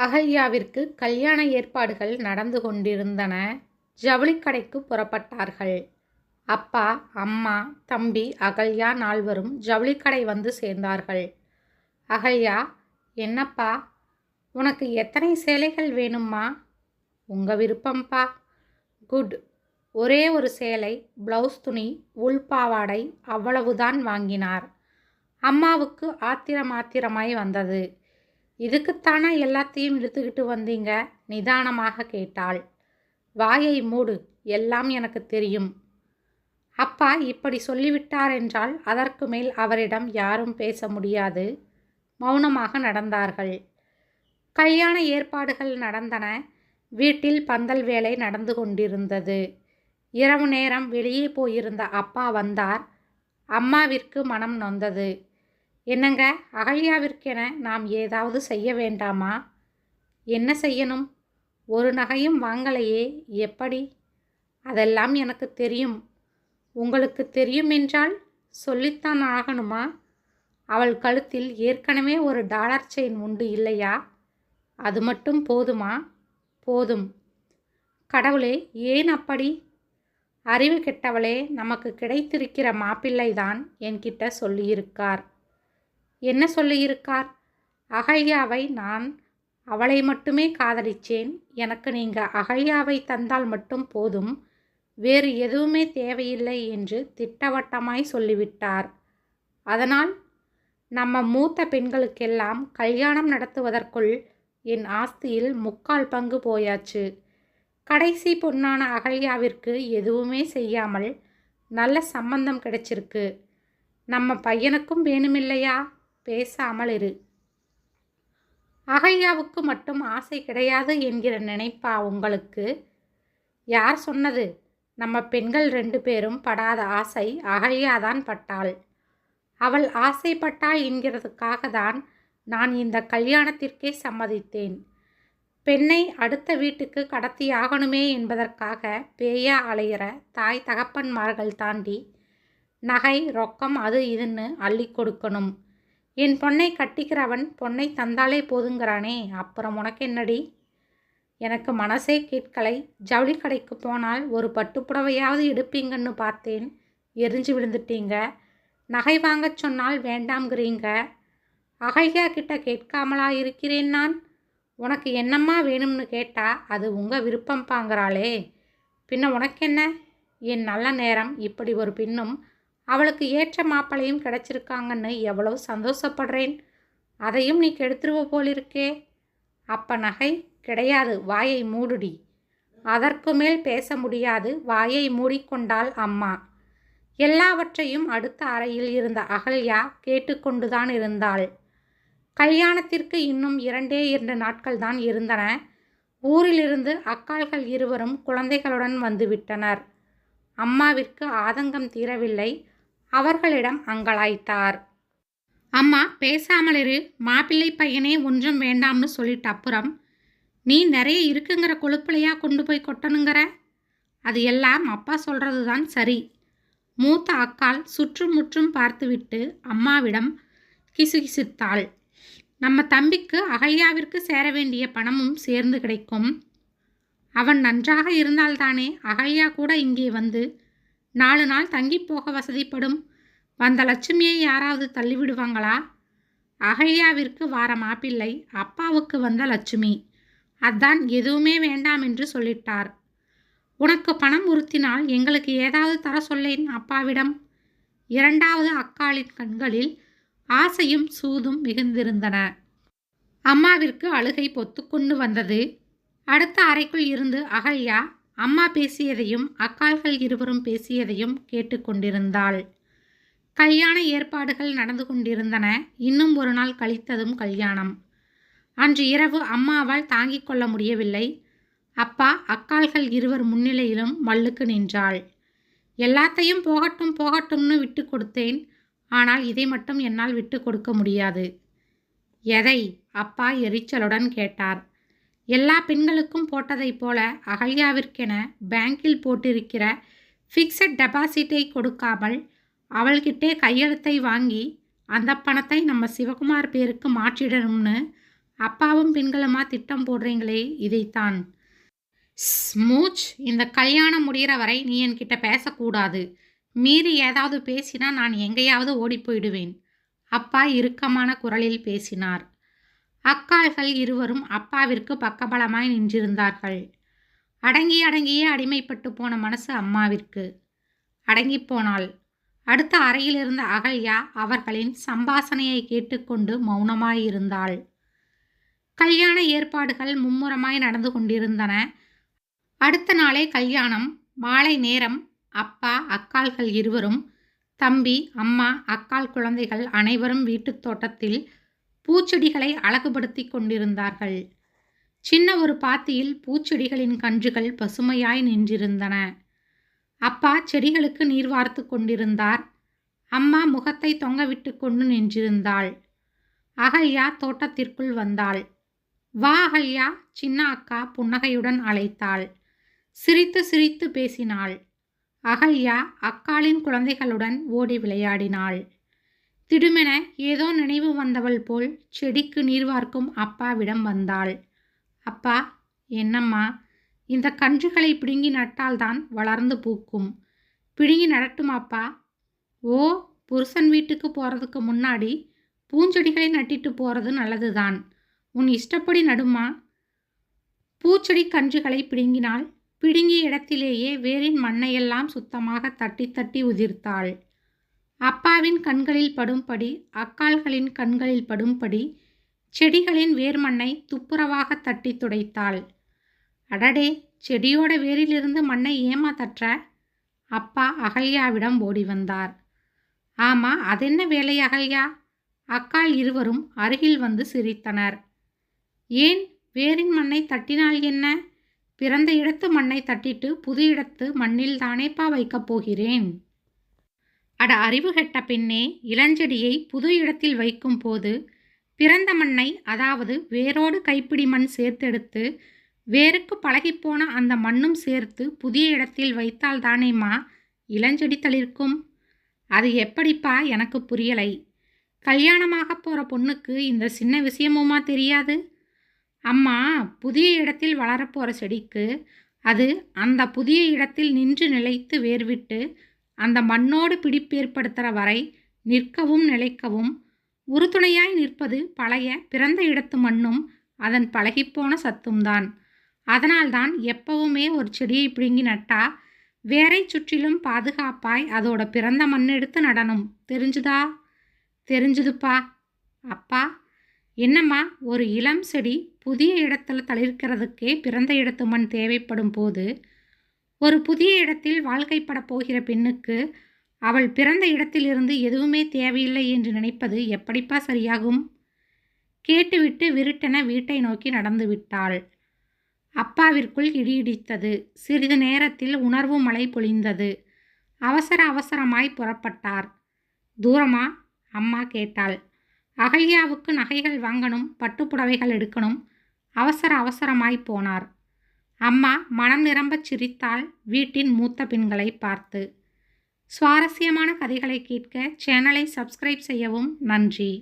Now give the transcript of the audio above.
அகல்யாவிற்கு கல்யாண ஏற்பாடுகள் நடந்து கொண்டிருந்தன. ஜவுளிக்கடைக்கு புறப்பட்டார்கள். அப்பா அம்மா தம்பி அகல்யா நால்வரும் ஜவுளிக்கடை வந்து சேர்ந்தார்கள். அகல்யா என்னப்பா உனக்கு எத்தனை சேலைகள் வேணும்மா? உங்கள் விருப்பம்ப்பா குட். ஒரே ஒரு சேலை ப்ளவுஸ் துணி உள் பாவாடை அவ்வளவுதான் வாங்கினார். அம்மாவுக்கு ஆத்திரம் ஆத்திரமாய் வந்தது. இதுக்குத்தானே எல்லாத்தையும் இழுத்துக்கிட்டு வந்தீங்க? நிதானமாக கேட்டாள். வாயை மூடு எல்லாம் எனக்கு தெரியும். அப்பா இப்படி சொல்லிவிட்டார் என்றால் அதற்கு மேல் அவரிடம் யாரும் பேச முடியாது. மௌனமாக நடந்தார்கள். கல்யாண ஏற்பாடுகள் நடந்தன. வீட்டில் பந்தல் வேலை நடந்து கொண்டிருந்தது. இரவு நேரம் வெளியே போயிருந்த அப்பா வந்தார். அம்மாவிற்கு மனம் நொந்தது. என்னங்க? அகல்யாவிற்கென நாம் ஏதாவது செய்ய வேண்டாமா? என்ன செய்யணும்? ஒரு நகையும் வாங்கலையே எப்படி? அதெல்லாம் எனக்கு தெரியும். உங்களுக்கு தெரியும் என்றால் சொல்லித்தான் ஆகணுமா? அவள் கழுத்தில் ஏற்கனவே ஒரு டாலர் செயின் உண்டு இல்லையா? அது மட்டும் போதுமா? போதும். கடவுளே ஏன் அப்படி? அறிவு கெட்டவளே நமக்கு கிடைத்திருக்கிற மாப்பிள்ளைதான் என்கிட்ட சொல்லியிருக்கார். என்ன சொல்லியிருக்கார்? அகல்யாவை நான் அவளை மட்டுமே காதலிச்சேன். எனக்கு நீங்கள் அகல்யாவை தந்தால் மட்டும் போதும். வேறு எதுவுமே தேவையில்லை என்று திட்டவட்டமாய் சொல்லிவிட்டார். அதனால் நம்ம மூத்த பெண்களுக்கெல்லாம் கல்யாணம் நடத்துவதற்குள் என் ஆஸ்தியில் முக்கால் பங்கு போயாச்சு. கடைசி பொண்ணான அகல்யாவிற்கு எதுவுமே செய்யாமல் நல்ல சம்பந்தம் கிடைச்சிருக்கு. நம்ம பையனுக்கும் வேணுமில்லையா? பேசாமல் இரு. அகல்யாவுக்கு மட்டும் ஆசை கிடையாது என்கிற நினைப்பா உங்களுக்கு? யார் சொன்னது? நம்ம பெண்கள் ரெண்டு பேரும் படாத ஆசை அகல்யாதான் பட்டாள். அவள் ஆசைப்பட்டாள் என்கிறதுக்காக தான் நான் இந்த கல்யாணத்திற்கே சம்மதித்தேன். பெண்ணை அடுத்த வீட்டுக்கு கடத்தியாகணுமே என்பதற்காக பேயா அலையிற தாய் தகப்பன்மார்கள் தாண்டி நகை ரொக்கம் அது இதுன்னு அள்ளி கொடுக்கணும். என் பொண்ணை கட்டிக்கிறவன் பொண்ணை தந்தாலே போதுங்கிறானே அப்புறம் உனக்கு என்னடி? எனக்கு மனசே கேட்கலை. ஜவுளி கடைக்கு போனால் ஒரு பட்டுப்புடவையாவது எடுப்பீங்கன்னு பார்த்தேன். எரிஞ்சு விழுந்துட்டீங்க. நகை வாங்கச் சொன்னால் வேண்டாம்ங்கிறீங்க. அகல்யா கிட்ட கேட்காமலா இருக்கிறேன் நான்? உனக்கு என்னம்மா வேணும்னு கேட்டா அது உங்கள் விருப்பம் பாங்கிறாளே பின்ன உனக்கென்ன? என் நல்ல நேரம் இப்படி ஒரு பின்னும் அவளுக்கு ஏற்ற மாப்பிளையும் கிடச்சிருக்காங்கன்னு எவ்வளவு சந்தோஷப்படுறேன். அதையும் நீ கெடுத்துருவ போலிருக்கே. அப்ப நகை கிடையாது வாயை மூடுடி. அதற்கு மேல் பேச முடியாது வாயை மூடிக்கொண்டாள் அம்மா. எல்லாவற்றையும் அடுத்த அறையில் இருந்த அகல்யா கேட்டுக்கொண்டுதான் இருந்தாள். கல்யாணத்திற்கு இன்னும் இரண்டே இரண்டு நாட்கள் தான் இருந்தன. ஊரிலிருந்து அக்காள்கள் இருவரும் குழந்தைகளுடன் வந்துவிட்டனர். அம்மாவிற்கு ஆதங்கம் தீரவில்லை. அவர்களிடம் அங்கலாய்த்தார். அம்மா பேசாமல் இரு மாப்பிள்ளை பையனே ஒன்றும் வேண்டாம்னு சொல்லிட்ட அப்புறம் நீ நிறைய இருக்குங்கிற கொழுப்பிலையா கொண்டு போய் கொட்டணுங்கிற? அது எல்லாம் அப்பா சொல்கிறது தான் சரி. மூத்த அக்கால் சுற்றும் முற்றும் பார்த்துவிட்டு அம்மாவிடம் கிசுகிசுத்தாள். நம்ம தம்பிக்கு அகல்யாவிற்கு சேர வேண்டிய பணமும் சேர்ந்து கிடைக்கும். அவன் நன்றாக இருந்தால்தானே அகல்யா கூட இங்கே வந்து நாலு நாள் தங்கி போக வசதிப்படும். வந்த லட்சுமியை யாராவது தள்ளிவிடுவாங்களா? அகல்யாவிற்கு வார மாப்பிள்ளை அப்பாவுக்கு வந்த லட்சுமி. அதான் எதுவுமே வேண்டாம் என்று சொல்லிட்டார். உனக்கு பணம் உறுத்தினால் எங்களுக்கு ஏதாவது தர சொல்லேன் அப்பாவிடம். இரண்டாவது அக்காளின் கண்களில் ஆசையும் சூதும் மிகுந்திருந்தன. அம்மாவிற்கு அழுகை பொத்துக்கொண்டு வந்தது. அடுத்த அறைக்குள் இருந்து அகல்யா அம்மா பேசியதையும் அக்கால்கள் இருவரும் பேசியதையும் கேட்டுக்கொண்டிருந்தாள் கல்யாண ஏற்பாடுகள் நடந்து கொண்டிருந்தன. இன்னும் ஒரு நாள் கழித்ததும் கல்யாணம். அன்று இரவு அம்மாவால் தாங்கிக் கொள்ள முடியவில்லை. அப்பா அக்கால்கள் இருவர் முன்னிலையிலும் மல்லுக்கு நின்றாள். எல்லாத்தையும் போகட்டும் போகட்டும்னு விட்டு கொடுத்தேன். ஆனால் இதை மட்டும் என்னால் விட்டு கொடுக்க முடியாது. எதை? அப்பா எரிச்சலுடன் கேட்டார். எல்லா பெண்களுக்கும் போட்டதைப் போல அகல்யாவிற்கென பேங்கில் போட்டிருக்கிற ஃபிக்ஸட் டெபாசிட்டை கொடுக்காமல் அவள்கிட்டே கையெழுத்தை வாங்கி அந்த பணத்தை நம்ம சிவகுமார் பேருக்கு மாற்றிடணும்னு அப்பாவும் பெண்களுமா திட்டம் போடுறீங்களே இதைத்தான். ஸ்மூச் இந்த கல்யாணம் முடிகிற வரை நீ என்கிட்ட பேசக்கூடாது. மீறி ஏதாவது பேசினா நான் எங்கேயாவது ஓடி போயிடுவேன் அப்பா இறுக்கமான குரலில் பேசினார். அக்காள்கள் இருவரும் அப்பாவிற்கு பக்கபலமாய் நின்றிருந்தார்கள். அடங்கி அடங்கியே அடிமைப்பட்டு போன மனசு அம்மாவிற்கு. அடங்கி போனாள். அடுத்த அறையில் இருந்த அகல்யா அவர்களின் சம்பாசனையை கேட்டுக்கொண்டு மௌனமாயிருந்தாள். கல்யாண ஏற்பாடுகள் மும்முரமாய் நடந்து கொண்டிருந்தன. அடுத்த நாளே கல்யாணம். மாலை நேரம். அப்பா அக்காள்கள் இருவரும் தம்பி அம்மா அக்கால் குழந்தைகள் அனைவரும் வீட்டுத் தோட்டத்தில் பூச்செடிகளை அழகுபடுத்தி கொண்டிருந்தார்கள். சின்ன ஒரு பாத்தியில் பூச்செடிகளின் கன்றுகள் பசுமையாய் நின்றிருந்தன. அப்பா செடிகளுக்கு நீர் வார்த்து கொண்டிருந்தார். அம்மா முகத்தை தொங்கவிட்டு கொண்டு நின்றிருந்தாள். அகல்யா தோட்டத்திற்குள் வந்தாள். வா அகல்யா சின்ன அக்கா புன்னகையுடன் அழைத்தாள். சிரித்து சிரித்து பேசினாள். அகல்யா அக்காளின் குழந்தைகளுடன் ஓடி விளையாடினாள். திடுமென ஏதோ நினைவு வந்தவள் போல் செடிக்கு நீர் வார்க்கும் அப்பாவிடம் வந்தாள். அப்பா என்னம்மா? இந்த கன்றுகளை பிடுங்கி நட்டால்தான் வளர்ந்து பூக்கும். பிடுங்கி நடட்டுமாப்பா ஓ புருஷன் வீட்டுக்கு போகிறதுக்கு முன்னாடி பூஞ்செடிகளை நட்டிட்டு போகிறது நல்லதுதான். உன் இஷ்டப்படி நடுமா? பூச்செடி கன்றுகளை பிடுங்கினால் பிடுங்கிய இடத்திலேயே வேரின் மண்ணையெல்லாம் சுத்தமாக தட்டி தட்டி உதிர்த்தாள். அப்பாவின் கண்களில் படும்படி அக்கால்களின் கண்களில் படும்படி செடிகளின் வேர்மண்ணை துப்புரவாக தட்டி துடைத்தாள். அடடே செடியோட வேரிலிருந்து மண்ணை ஏமா தற்ற? அப்பா அகல்யாவிடம் ஓடி வந்தார். ஆமா அதென்ன வேலை அகல்யா? அக்கால் இருவரும் அருகில் வந்து சிரித்தனர். ஏன்? வேரின் மண்ணை தட்டினால் என்ன? பிறந்த இடத்து மண்ணை தட்டிட்டு புது இடத்து மண்ணில் தானேப்பா வைக்கப் போகிறேன்? அட அறிவு கெட்ட பின்னே இளஞ்செடியை புது இடத்தில் வைக்கும் போது பிறந்த மண்ணை அதாவது வேரோடு கைப்பிடி மண் சேர்த்தெடுத்து வேருக்கு பழகிப்போன அந்த மண்ணும் சேர்த்து புதிய இடத்தில் வைத்தால் தானேம்மா இளஞ்செடி தளிர்க்கும்? அது எப்படிப்பா எனக்கு புரியலை. கல்யாணமாக போகிற பொண்ணுக்கு இந்த சின்ன விஷயமுமா தெரியாது? அம்மா புதிய இடத்தில் வளரப்போகிற செடிக்கு அது அந்த புதிய இடத்தில் நின்று நிலைத்து வேர்விட்டு அந்த மண்ணோடு பிடிப்பேற்படுத்துகிற வரை நிற்கவும் நிலைக்கவும் உறுதுணையாய் நிற்பது பழைய பிறந்த இடத்து மண்ணும் அதன் பழகிப்போன சத்தும்தான். அதனால்தான் எப்பவுமே ஒரு செடியை பிடுங்கி நட்டா வேரை சுற்றிலும் பாதுகாப்பாய் அதோட பிறந்த மண்ணெடுத்து நடணும். தெரிஞ்சுதா? தெரிஞ்சுதுப்பா. அப்பா என்னம்மா ஒரு இளம் செடி புதிய இடத்துல தளிர்க்கிறதுக்கே பிறந்த இடத்து மண் தேவைப்படும் போது ஒரு புதிய இடத்தில் வாழ்க்கைப்பட போகிற பெண்ணுக்கு அவள் பிறந்த இடத்திலிருந்து எதுவுமே தேவையில்லை என்று நினைப்பது எப்படிப்பா சரியாகும்? கேட்டுவிட்டு விருட்டென வீட்டை நோக்கி நடந்து விட்டாள். அப்பாவிற்குள் இடி இடித்தது சிறிது நேரத்தில் உணர்வு மழை பொழிந்தது. அவசர அவசரமாய் புறப்பட்டார். தூரமா? அம்மா கேட்டாள். அகல்யாவுக்கு நகைகள் வாங்கணும் பட்டுப்புடவைகள் எடுக்கணும். அவசர அவசரமாய் போனார். அம்மா மனம் நிரம்பச் சிரித்தாள் வீட்டின் மூத்த பெண்களை பார்த்து. சுவாரஸ்யமான கதைகளை கேட்க சேனலை சப்ஸ்கிரைப் செய்யவும் நன்றி.